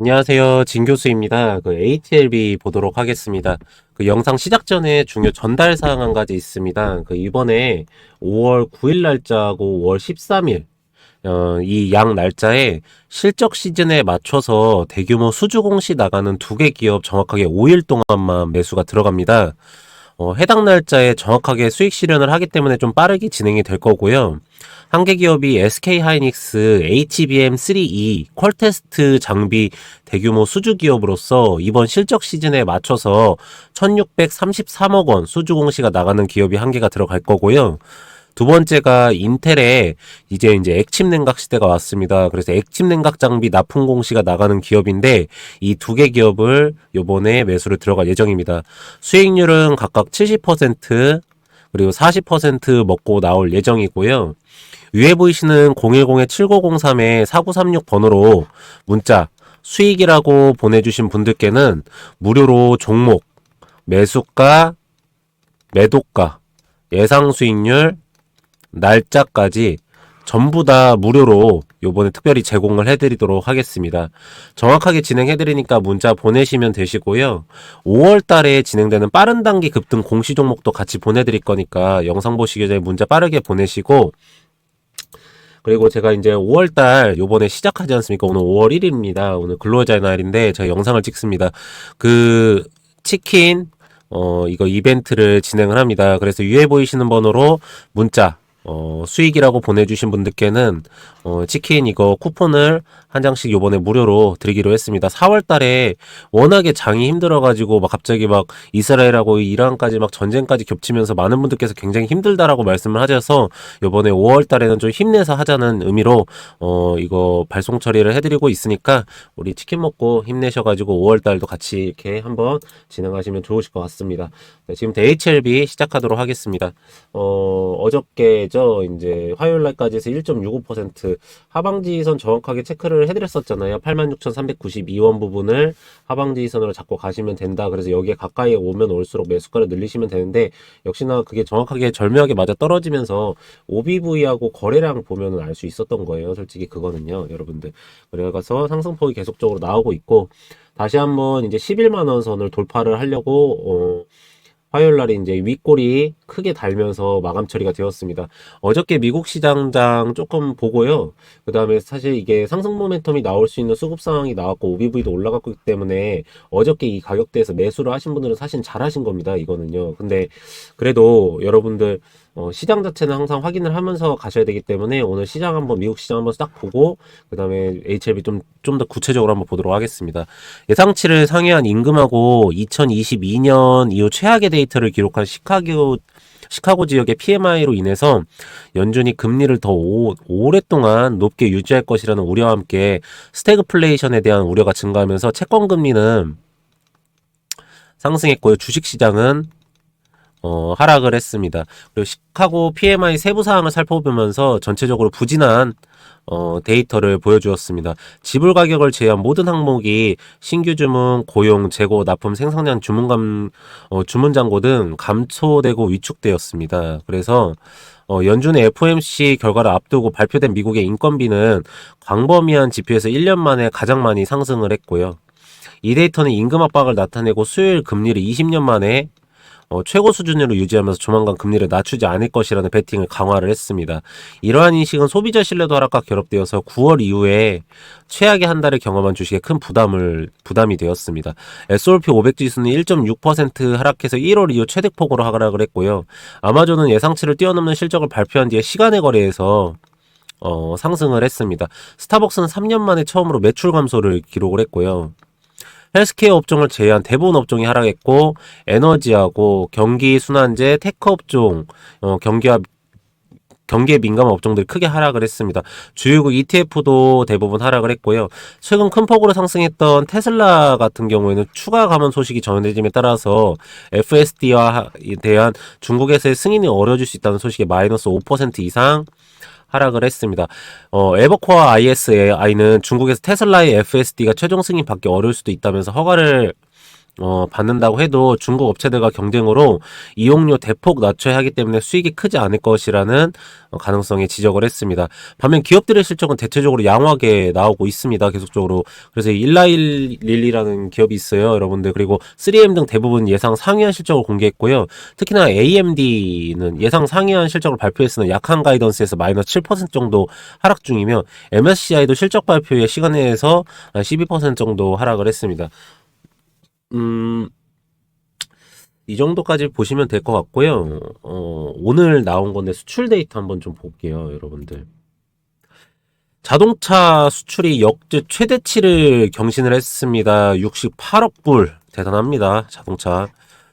안녕하세요. 진 교수입니다. 그 HLB 보도록 하겠습니다. 그 영상 시작 전에 중요 전달 사항 한 가지 있습니다. 그 이번에 5월 9일 날짜하고 5월 13일 어, 이 양 날짜에 실적 시즌에 맞춰서 대규모 수주 공시 나가는 두 개 기업 정확하게 5일 동안만 매수가 들어갑니다. 어, 해당 날짜에 정확하게 수익 실현을 하기 때문에 좀 빠르게 진행이 될 거고요. 한 개 기업이 SK 하이닉스 HBM3E 퀄테스트 장비 대규모 수주 기업으로서 이번 실적 시즌에 맞춰서 1633억 원 수주 공시가 나가는 기업이 한 개가 들어갈 거고요. 두 번째가 인텔의 이제 이제 액침 냉각 시대가 왔습니다. 그래서 액침 냉각 장비 납품 공시가 나가는 기업인데 이 두 개 기업을 요번에 매수를 들어갈 예정입니다. 수익률은 각각 70% 그리고 40% 먹고 나올 예정이고요. 위에 보이시는 010-7903-4936 번호로 문자 수익이라고 보내주신 분들께는 무료로 종목, 매수가, 매도가, 예상 수익률, 날짜까지 전부 다 무료로 요번에 특별히 제공을 해드리도록 하겠습니다. 정확하게 진행해드리니까 문자 보내시면 되시고요. 5월 달에 진행되는 빠른 단기 급등 공시 종목도 같이 보내드릴 거니까 영상 보시기 전에 문자 빠르게 보내시고 그리고 제가 이제 5월 달 요번에 시작하지 않습니까? 오늘 5월 1일입니다. 오늘 근로자의 날인데 제가 영상을 찍습니다. 그 치킨 어 이거 이벤트를 진행을 합니다. 그래서 위에 보이시는 번호로 문자 어, 수익이라고 보내주신 분들께는 어, 치킨 이거 쿠폰을 한 장씩 요번에 무료로 드리기로 했습니다. 4월 달에 워낙에 장이 힘들어가지고 막 갑자기 막 이스라엘하고 이란까지 막 전쟁까지 겹치면서 많은 분들께서 굉장히 힘들다라고 말씀을 하셔서 요번에 5월 달에는 좀 힘내서 하자는 의미로 어, 이거 발송 처리를 해드리고 있으니까 우리 치킨 먹고 힘내셔가지고 5월 달도 같이 이렇게 한번 진행하시면 좋으실 것 같습니다. 네, 지금 HLB 시작하도록 하겠습니다. 어, 어저께 죠. 이제 화요일 날까지 해서 1.65% 하방지선 정확하게 체크를 해드렸었잖아요. 86,392원 부분을 하방지선으로 잡고 가시면 된다. 그래서 여기에 가까이 오면 올수록 매수가를 늘리시면 되는데 역시나 그게 정확하게 절묘하게 맞아 떨어지면서 OBV하고 거래량 보면은 알 수 있었던 거예요. 솔직히 그거는요, 여러분들. 그래서 상승폭이 계속적으로 나오고 있고 다시 한번 이제 11만 원 선을 돌파를 하려고 어, 화요일 날에 이제 윗골이 크게 달면서 마감 처리가 되었습니다. 어저께 미국 시장장 조금 보고요. 그 다음에 사실 이게 상승 모멘텀이 나올 수 있는 수급 상황이 나왔고 OBV도 올라갔기 때문에 어저께 이 가격대에서 매수를 하신 분들은 사실 잘하신 겁니다. 이거는요. 근데 그래도 여러분들 어, 시장 자체는 항상 확인을 하면서 가셔야 되기 때문에 오늘 시장 한번 미국 시장 한번 딱 보고 그 다음에 HLB 좀 좀 더 구체적으로 한번 보도록 하겠습니다. 예상치를 상회한 임금하고 2022년 이후 최악의 데이터를 기록한 시카고 시카고 지역의 PMI로 인해서 연준이 금리를 더 오, 오랫동안 높게 유지할 것이라는 우려와 함께 스태그플레이션에 대한 우려가 증가하면서 채권 금리는 상승했고요. 주식 시장은 어, 하락을 했습니다. 그리고 시카고 PMI 세부 사항을 살펴보면서 전체적으로 부진한 어, 데이터를 보여주었습니다. 지불 가격을 제외한 모든 항목이 신규 주문, 고용, 재고, 납품, 생산량, 주문감, 어, 주문 잔고 등 감소되고 위축되었습니다. 그래서 어, 연준의 FOMC 결과를 앞두고 발표된 미국의 인건비는 광범위한 지표에서 1년 만에 가장 많이 상승을 했고요. 이 데이터는 임금 압박을 나타내고 수요일 금리를 20년 만에 어, 최고 수준으로 유지하면서 조만간 금리를 낮추지 않을 것이라는 베팅을 강화를 했습니다. 이러한 인식은 소비자 신뢰도 하락과 결합되어서 9월 이후에 최악의 한 달을 경험한 주식에 큰 부담을 부담이 되었습니다. S&P 500 지수는 1.6% 하락해서 1월 이후 최대폭으로 하락을 했고요. 아마존은 예상치를 뛰어넘는 실적을 발표한 뒤에 시간의 거래에서 어, 상승을 했습니다. 스타벅스는 3년 만에 처음으로 매출 감소를 기록을 했고요. 헬스케어 업종을 제외한 대부분 업종이 하락했고 에너지하고 경기 순환제, 테크 업종, 어, 경기와 경기에 민감한 업종들이 크게 하락을 했습니다. 주요국 ETF도 대부분 하락을 했고요. 최근 큰 폭으로 상승했던 테슬라 같은 경우에는 추가 감원 소식이 전해짐에 따라서 FSD와 대한 중국에서의 승인이 어려워질 수 있다는 소식에 마이너스 5% 이상 하락을 했습니다. 어, 에버코어 ISAI는 중국에서 테슬라의 FSD가 최종 승인 받기 어려울 수도 있다면서 허가를 어, 받는다고 해도 중국 업체들과 경쟁으로 이용료 대폭 낮춰야 하기 때문에 수익이 크지 않을 것이라는 어, 가능성에 지적을 했습니다. 반면 기업들의 실적은 대체적으로 양호하게 나오고 있습니다. 계속적으로. 그래서 일라일릴리라는 기업이 있어요. 여러분들. 그리고 3M 등 대부분 예상 상회한 실적을 공개했고요. 특히나 AMD는 예상 상회한 실적을 발표했으나 약한 가이던스에서 마이너스 7% 정도 하락 중이며 MSCI도 실적 발표의 시간에서 12% 정도 하락을 했습니다. 음, 이 정도까지 보시면 될 것 같고요. 어, 오늘 나온 건데 수출 데이터 한번 좀 볼게요, 여러분들. 자동차 수출이 역대 최대치를 경신을 했습니다. 68억 불. 대단합니다. 자동차.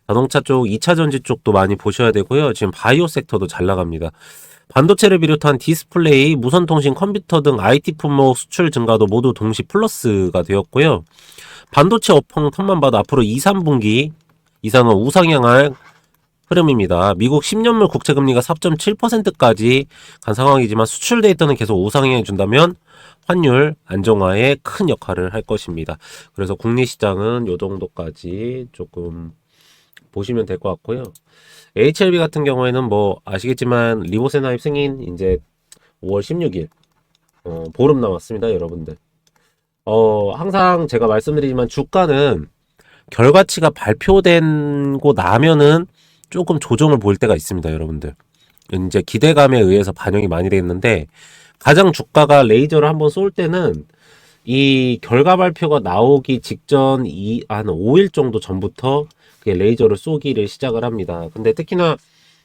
자동차 쪽, 2차 전지 쪽도 많이 보셔야 되고요. 지금 바이오 섹터도 잘 나갑니다. 반도체를 비롯한 디스플레이, 무선통신, 컴퓨터 등 IT 품목 수출 증가도 모두 동시 플러스가 되었고요. 반도체 업황 턴만 봐도 앞으로 2, 3분기 이상은 우상향할 흐름입니다. 미국 10년물 국채 금리가 4.7%까지 간 상황이지만 수출 데이터는 계속 우상향해 준다면 환율 안정화에 큰 역할을 할 것입니다. 그래서 국내 시장은 요 정도까지 조금 보시면 될 것 같고요. HLB 같은 경우에는 뭐 아시겠지만 리보세나입 승인 이제 5월 16일 어, 보름 남았습니다, 여러분들. 어, 항상 제가 말씀드리지만 주가는 결과치가 발표되고 나면은 조금 조정을 보일 때가 있습니다, 여러분들. 이제 기대감에 의해서 반영이 많이 되겠는데 가장 주가가 레이저를 한번 쏠 때는 이 결과 발표가 나오기 직전 이 한 5일 정도 전부터 그게 레이저를 쏘기를 시작을 합니다. 근데 특히나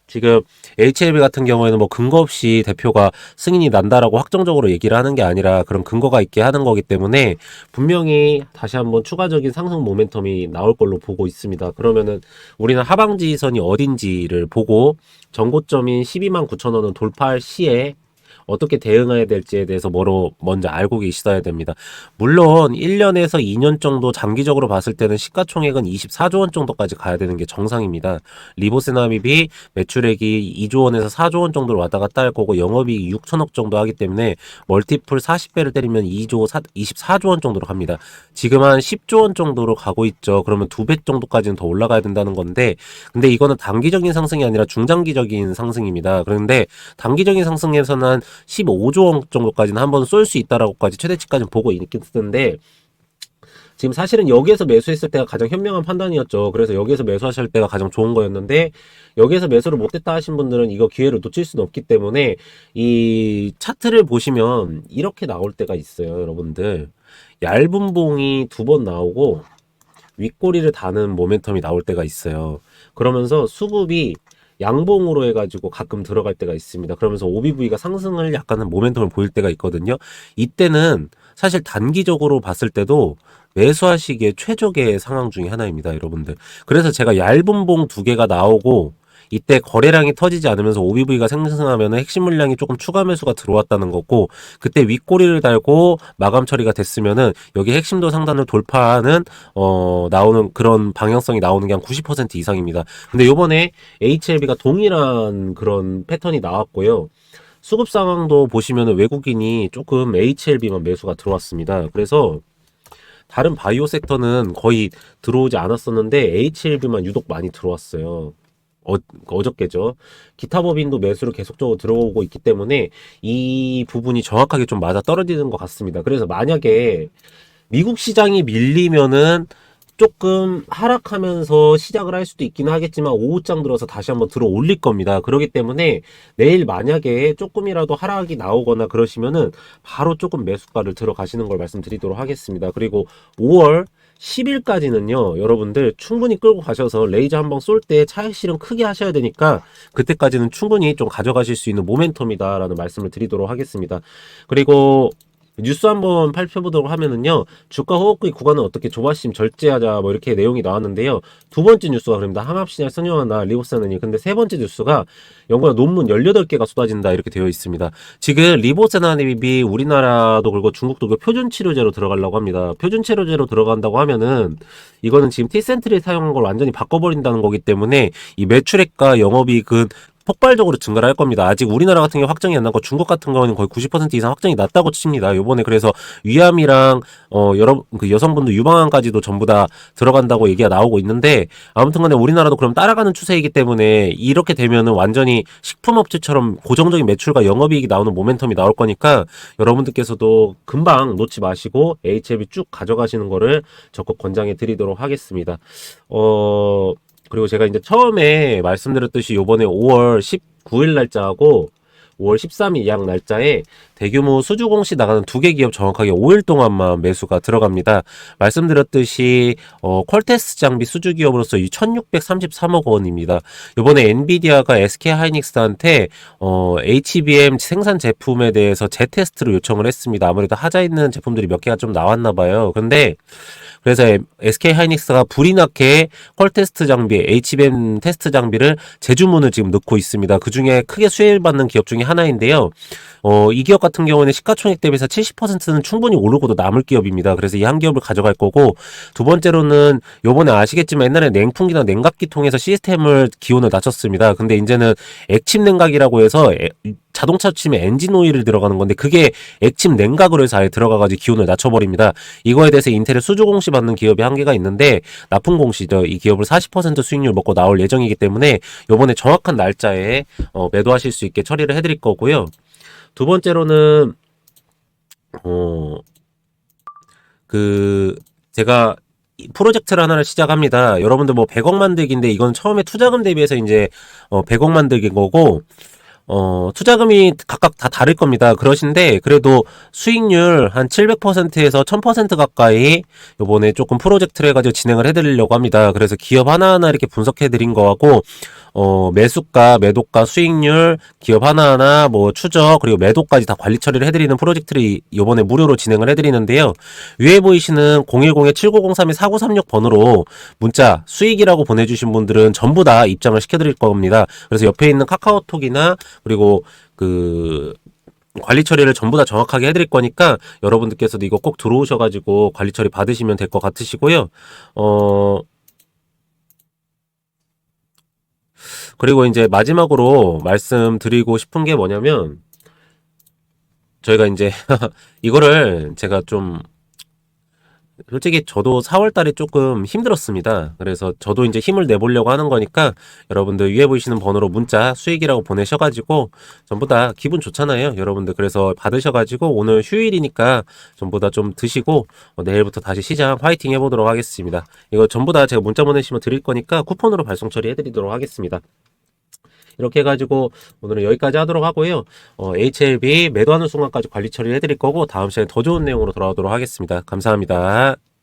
지금 HLB 같은 경우에는 뭐 근거 없이 대표가 승인이 난다라고 확정적으로 얘기를 하는 게 아니라 그런 근거가 있게 하는 거기 때문에 분명히 다시 한번 추가적인 상승 모멘텀이 나올 걸로 보고 있습니다. 그러면은 우리는 하방지선이 어딘지를 보고 전고점인 12만 9천 원을 돌파할 시에 어떻게 대응해야 될지에 대해서 뭐로 먼저 알고 계시어야 됩니다. 물론 1년에서 2년 정도 장기적으로 봤을 때는 시가총액은 24조 원 정도까지 가야 되는 게 정상입니다. 리보세나밉이 매출액이 2조 원에서 4조 원 정도로 왔다 갔다 할 거고 영업이익이 6천억 정도 하기 때문에 멀티플 40배를 때리면 2조 4, 24조 원 정도로 갑니다. 지금 한 10조 원 정도로 가고 있죠. 그러면 두 배 정도까지는 더 올라가야 된다는 건데 근데 이거는 단기적인 상승이 아니라 중장기적인 상승입니다. 그런데 단기적인 상승에서는 한 15조 원 정도까지는 한번 쏠 수 있다라고까지 최대치까지 보고 있긴 쓰는데 지금 사실은 여기에서 매수했을 때가 가장 현명한 판단이었죠. 그래서 여기에서 매수하실 때가 가장 좋은 거였는데 여기에서 매수를 못했다 하신 분들은 이거 기회를 놓칠 수는 없기 때문에 이 차트를 보시면 이렇게 나올 때가 있어요, 여러분들. 얇은 봉이 두 번 나오고 윗꼬리를 다는 모멘텀이 나올 때가 있어요. 그러면서 수급이 양봉으로 해가지고 가끔 들어갈 때가 있습니다. 그러면서 OBV가 상승을 약간은 모멘텀을 보일 때가 있거든요. 이때는 사실 단기적으로 봤을 때도 매수하시기에 최적의 상황 중에 하나입니다, 여러분들. 그래서 제가 얇은 봉 두 개가 나오고 이때 거래량이 터지지 않으면서 OBV가 생성하면 핵심 물량이 조금 추가 매수가 들어왔다는 거고 그때 윗꼬리를 달고 마감 처리가 됐으면은 여기 핵심도 상단을 돌파하는 어 나오는 그런 방향성이 나오는 게 한 90% 이상입니다. 근데 요번에 HLB가 동일한 그런 패턴이 나왔고요. 수급 상황도 보시면은 외국인이 조금 HLB만 매수가 들어왔습니다. 그래서 다른 바이오 섹터는 거의 들어오지 않았었는데 HLB만 유독 많이 들어왔어요. 어, 어저께죠. 기타 법인도 매수를 계속적으로 들어오고 있기 때문에 이 부분이 정확하게 좀 맞아 떨어지는 것 같습니다. 그래서 만약에 미국 시장이 밀리면은 조금 하락하면서 시작을 할 수도 있기는 하겠지만 오후장 들어서 다시 한번 들어 올릴 겁니다. 그렇기 때문에 내일 만약에 조금이라도 하락이 나오거나 그러시면은 바로 조금 매수가를 들어가시는 걸 말씀드리도록 하겠습니다. 그리고 5월 10일까지는요, 여러분들 충분히 끌고 가셔서 레이저 한번 쏠 때 차익 실현 크게 하셔야 되니까 그때까지는 충분히 좀 가져가실 수 있는 모멘텀이다라는 말씀을 드리도록 하겠습니다. 그리고 뉴스 한번 살펴보도록 하면은요 주가 호흡기 구간은 어떻게 조바심 절제하자 뭐 이렇게 내용이 나왔는데요. 두 번째 뉴스가 그럽니다. 항합신약 선정한다 리보세나님 근데 세 번째 뉴스가 연구나 논문 18개가 쏟아진다 이렇게 되어 있습니다. 지금 리보세나님이 우리나라도 그리고 중국도 그 표준 치료제로 들어가려고 합니다. 표준 치료제로 들어간다고 하면은 이거는 지금 티센트리 사용한 걸 완전히 바꿔버린다는 거기 때문에 이 매출액과 영업이익은 폭발적으로 증가를 할 겁니다. 아직 우리나라 같은 경우 확정이 안 나고 중국 같은 경우는 거의 90% 이상 확정이 났다고 칩니다. 요번에 그래서 위암이랑 어 여러 그 여성분들 유방암까지도 전부 다 들어간다고 얘기가 나오고 있는데 아무튼 간에 우리나라도 그럼 따라가는 추세이기 때문에 이렇게 되면은 완전히 식품업체처럼 고정적인 매출과 영업이익이 나오는 모멘텀이 나올 거니까 여러분들께서도 금방 놓지 마시고 HLB 쭉 가져가시는 거를 적극 권장해 드리도록 하겠습니다. 어 그리고 제가 이제 처음에 말씀드렸듯이 요번에 5월 19일 날짜하고 5월 13일 약 날짜에 대규모 수주 공시 나가는 두 개 기업 정확하게 5일 동안만 매수가 들어갑니다. 말씀드렸듯이 어, 퀄테스 장비 수주 기업으로서 이 1,633억 원입니다. 이번에 엔비디아가 SK 하이닉스한테 어, HBM 생산 제품에 대해서 재테스트를 요청을 했습니다. 아무래도 하자 있는 제품들이 몇 개가 좀 나왔나 봐요. 근데 그래서 SK 하이닉스가 불이 나게 퀄 테스트 장비, HBM 테스트 장비를 제주문을 지금 넣고 있습니다. 그 중에 크게 수혜를 받는 기업 중에 하나인데요. 어, 이 기업 같은 경우에는 시가총액 대비해서 70%는 충분히 오르고도 남을 기업입니다. 그래서 이 한 기업을 가져갈 거고, 두 번째로는 요번에 아시겠지만 옛날에 냉풍기나 냉각기 통해서 시스템을 기온을 낮췄습니다. 근데 이제는 액침 냉각이라고 해서 에- 자동차 치면 엔진 오일을 들어가는 건데 그게 액침 냉각으로 해서 아예 들어가가지고 기온을 낮춰버립니다. 이거에 대해서 인텔의 수주 공시 받는 기업이 한계가 있는데 납품 공시죠. 이 기업을 40% 수익률 먹고 나올 예정이기 때문에 요번에 정확한 날짜에 어, 매도하실 수 있게 처리를 해드릴 거고요. 두 번째로는 어, 그 제가 이 프로젝트를 하나를 시작합니다. 여러분들 뭐 100억 만들기인데 이건 처음에 투자금 대비해서 이제 어 100억 만들기인 거고 어, 투자금이 각각 다 다를 겁니다. 그러신데, 그래도 수익률 한 700%에서 1000% 가까이 요번에 조금 프로젝트를 해가지고 진행을 해드리려고 합니다. 그래서 기업 하나하나 이렇게 분석해드린 거하고, 어, 매수가, 매도가, 수익률, 기업 하나하나, 뭐, 추적, 그리고 매도까지 다 관리 처리를 해드리는 프로젝트를 이- 요번에 무료로 진행을 해드리는데요. 위에 보이시는 010-7903-4936 번호로 문자, 수익이라고 보내주신 분들은 전부 다 입장을 시켜드릴 겁니다. 그래서 옆에 있는 카카오톡이나 그리고 그 관리 처리를 전부 다 정확하게 해드릴 거니까 여러분들께서도 이거 꼭 들어오셔가지고 관리 처리 받으시면 될 것 같으시고요. 어, 그리고 이제 마지막으로 말씀드리고 싶은 게 뭐냐면 저희가 이제 이거를 제가 좀 솔직히 저도 4월 달에 조금 힘들었습니다. 그래서 저도 이제 힘을 내보려고 하는 거니까 여러분들 위에 보이시는 번호로 문자 수익이라고 보내셔가지고 전부 다 기분 좋잖아요. 여러분들 그래서 받으셔가지고 오늘 휴일이니까 전부 다 좀 드시고 어, 내일부터 다시 시장 화이팅 해보도록 하겠습니다. 이거 전부 다 제가 문자 보내시면 드릴 거니까 쿠폰으로 발송 처리해드리도록 하겠습니다. 이렇게 해가지고 오늘은 여기까지 하도록 하고요. 어, HLB 매도하는 순간까지 관리 처리를 해드릴 거고 다음 시간에 더 좋은 내용으로 돌아오도록 하겠습니다. 감사합니다.